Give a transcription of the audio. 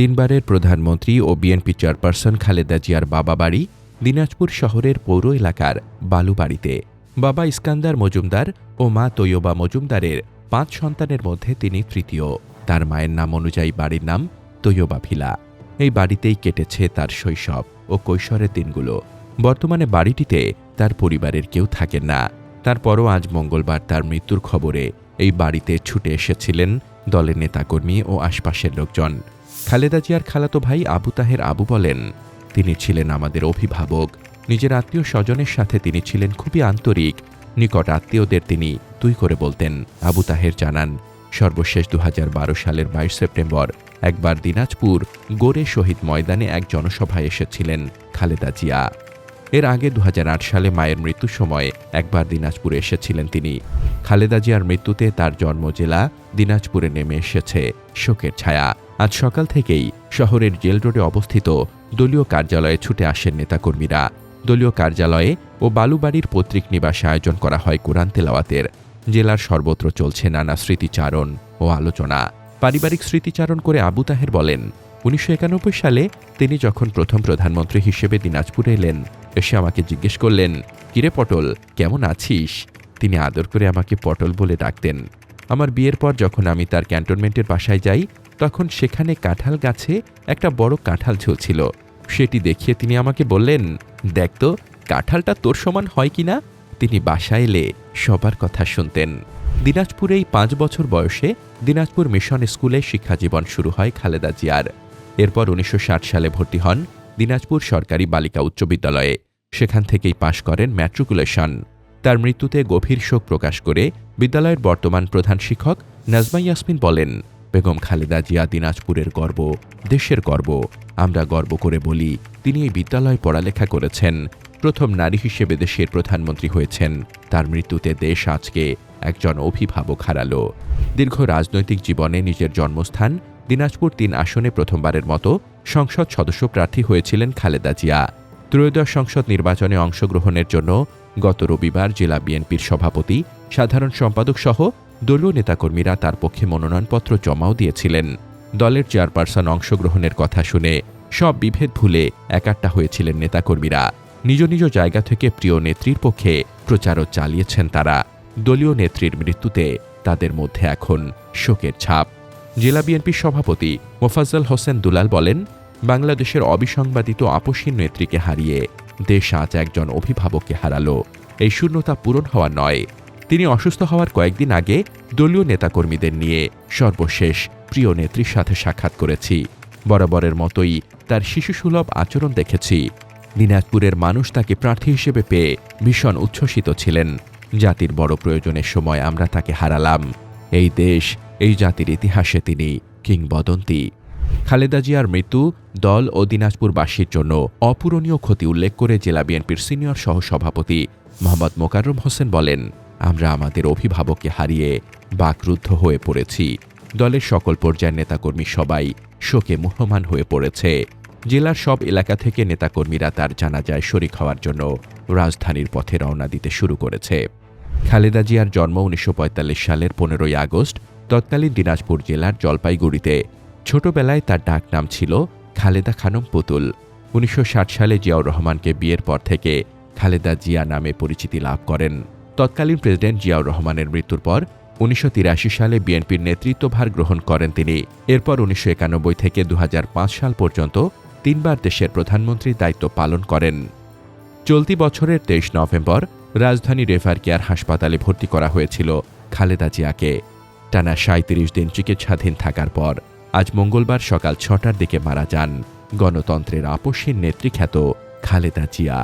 তিনবারের প্রধানমন্ত্রী ও BNP chairperson Khaleda জিয়ার বাবা বাড়ি দিনাজপুর শহরের পৌর এলাকার বালুবাড়িতে। বাবা ইস্কান্দার মজুমদার ও মা তৈয়বা মজুমদারের পাঁচ সন্তানের মধ্যে তিনি তৃতীয়। তার মায়ের নাম অনুযায়ী বাড়ির নাম তৈয়বা ভিলা। এই বাড়িতেই কেটেছে তার শৈশব ও কৈশোরের দিনগুলো। বর্তমানে বাড়িটিতে তার পরিবারের কেউ থাকেন না। তারপরও আজ মঙ্গলবার তার মৃত্যুর খবরে এই বাড়িতে ছুটে এসেছিলেন দলের নেতাকর্মী ও আশপাশের লোকজন। খালেদা জিয়ার খালাতো ভাই আবু তাহের আবু বলেন, তিনি ছিলেন আমাদের অভিভাবক। নিজের আত্মীয় স্বজনের সাথে তিনি ছিলেন খুবই আন্তরিক। নিকট আত্মীয়দের তিনি তুই করে বলতেন। আবু তাহের জানান, সর্বশেষ দুহাজার বারো সালের বাইশ সেপ্টেম্বর একবার দিনাজপুর গোরে শহীদ ময়দানে এক জনসভায় এসেছিলেন খালেদা জিয়া। এর আগে দু হাজার আট সালে মায়ের মৃত্যুর সময় একবার দিনাজপুরে এসেছিলেন তিনি। খালেদা জিয়ার মৃত্যুতে তার জন্ম জেলা দিনাজপুরে নেমে এসেছে শোকের ছায়া। আজ সকাল থেকেই শহরের জেল রোডে অবস্থিত দলীয় কার্যালয়ে ছুটে আসেন নেতাকর্মীরা। দলীয় কার্যালয়ে ও বালুবাড়ির পৈতৃক নিবাসে আয়োজন করা হয় কোরআন তেলাওয়াতের। জেলার সর্বত্র চলছে নানা স্মৃতিচারণ ও আলোচনা। পারিবারিক স্মৃতিচারণ করে আবু তাহের বলেন, উনিশশো একানব্বই সালে তিনি যখন প্রথম প্রধানমন্ত্রী হিসেবে দিনাজপুরে এলেন, এসে আমাকে জিজ্ঞেস করলেন, কিরে পটল, কেমন আছিস? তিনি আদর করে আমাকে পটল বলে ডাকতেন। আমার বিয়ের পর যখন আমি তার ক্যান্টনমেন্টের বাসায় যাই তখন সেখানে কাঁঠাল গাছে একটা বড় কাঁঠাল ঝুলছিল। সেটি দেখিয়ে তিনি আমাকে বললেন, দেখ তো, কাঁঠালটা তোর সমান হয় কিনা? তিনি বাসায় এলে সবার কথা শুনতেন। দিনাজপুরে এই পাঁচ বছর বয়সে দিনাজপুর মিশন স্কুলে শিক্ষাজীবন শুরু হয় খালেদা জিয়ার। এরপর উনিশশো ষাট সালে ভর্তি হন দিনাজপুর সরকারি বালিকা উচ্চ বিদ্যালয়ে। সেখান থেকেই পাশ করেন ম্যাট্রিকুলেশন। তার মৃত্যুতে গভীর শোক প্রকাশ করে বিদ্যালয়ের বর্তমান প্রধান শিক্ষক নাজমা ইয়াসমিন বলেন বেগম খালেদা জিয়া দিনাজপুরের গর্ব, দেশের গর্ব। আমরা গর্ব করে বলি, তিনি এই বিদ্যালয়ে পড়ালেখা করেছেন। প্রথম নারী হিসেবে দেশের প্রধানমন্ত্রী হয়েছেন। তার মৃত্যুতে দেশ আজকে একজন অভিভাবক হারালো। দীর্ঘ রাজনৈতিক জীবনে নিজের জন্মস্থান দিনাজপুর তিন আসনে প্রথমবারের মতো সংসদ সদস্য প্রার্থী হয়েছিলেন খালেদা জিয়া। ত্রয়োদশ সংসদ নির্বাচনে অংশগ্রহণের জন্য গত রবিবার জেলা বিএনপির সভাপতি, সাধারণ সম্পাদক সহ দলীয় নেতাকর্মীরা তার পক্ষে মনোনয়নপত্র জমাও দিয়েছিলেন। দলের চেয়ারপারসন অংশগ্রহণের কথা শুনে সব বিভেদ ভুলে একাট্টা হয়েছিলেন নেতাকর্মীরা। নিজ নিজ জায়গা থেকে প্রিয় নেত্রীর পক্ষে প্রচারও চালিয়েছেন তারা। দলীয় নেত্রীর মৃত্যুতে তাদের মধ্যে এখন শোকের ছাপ। জেলা বিএনপির সভাপতি মোফাজ্জল হোসেন দুলাল বলেন, বাংলাদেশের অবিসংবাদিত আপসীন নেত্রীকে হারিয়ে দেশ আজ একজন অভিভাবককে হারালো। এই শূন্যতা পূরণ হওয়া নয়। তিনি অসুস্থ হওয়ার কয়েকদিন আগে দলীয় নেতাকর্মীদের নিয়ে সর্বশেষ প্রিয় নেত্রীর সাথে সাক্ষাৎ করেছি। বরাবরের মতোই তার শিশুসুলভ আচরণ দেখেছি। দিনাজপুরের মানুষ তাকে প্রার্থী হিসেবে পেয়ে ভীষণ উচ্ছ্বসিত ছিলেন। জাতির বড় প্রয়োজনের সময় আমরা তাকে হারালাম। এই দেশ, এই জাতির ইতিহাসে তিনি কিংবদন্তি। খালেদা জিয়ার মৃত্যু দল ও দিনাজপুরবাসীর জন্য অপূরণীয় ক্ষতি উল্লেখ করে জেলা বিএনপির সিনিয়র সহসভাপতি মোহাম্মদ মোকাররম হোসেন বলেন আমরা আমাদের অভিভাবককে হারিয়ে বাকরুদ্ধ হয়ে পড়েছি। দলের সকল পর্যায়ের নেতাকর্মী সবাই শোকে মুহমান হয়ে পড়েছে। জেলার সব এলাকা থেকে নেতাকর্মীরা তার জানাজায় শরিক হওয়ার জন্য রাজধানীর পথে রওনা দিতে শুরু করেছে। খালেদা জিয়ার জন্ম উনিশশো পঁয়তাল্লিশ সালের পনেরোই আগস্ট তৎকালীন দিনাজপুর জেলার জলপাইগুড়িতে। ছোটবেলায় তার ডাক নাম ছিল খালেদা খানম পুতুল। উনিশশো ষাট সালে জিয়াউর রহমানকে বিয়ের পর থেকে খালেদা জিয়া নামে পরিচিতি লাভ করেন। তৎকালীন প্রেসিডেন্ট জিয়াউর রহমানের মৃত্যুর পর উনিশশো তিরাশি সালে বিএনপির নেতৃত্বভার গ্রহণ করেন তিনি। এরপর উনিশশো একানব্বই থেকে দুহাজার পাঁচ সাল পর্যন্ত তিনবার দেশের প্রধানমন্ত্রীর দায়িত্ব পালন করেন। চলতি বছরের তেইশ নভেম্বর রাজধানী রেফার কেয়ার হাসপাতালে ভর্তি করা হয়েছিল খালেদা জিয়াকে। টানা সাঁত্রিশ দিন চিকিৎসাধীন থাকার পর আজ মঙ্গলবার সকাল ছটার দিকে মারা যান গণতন্ত্রের আপসীন নেত্রীখ্যাত খালেদা জিয়া।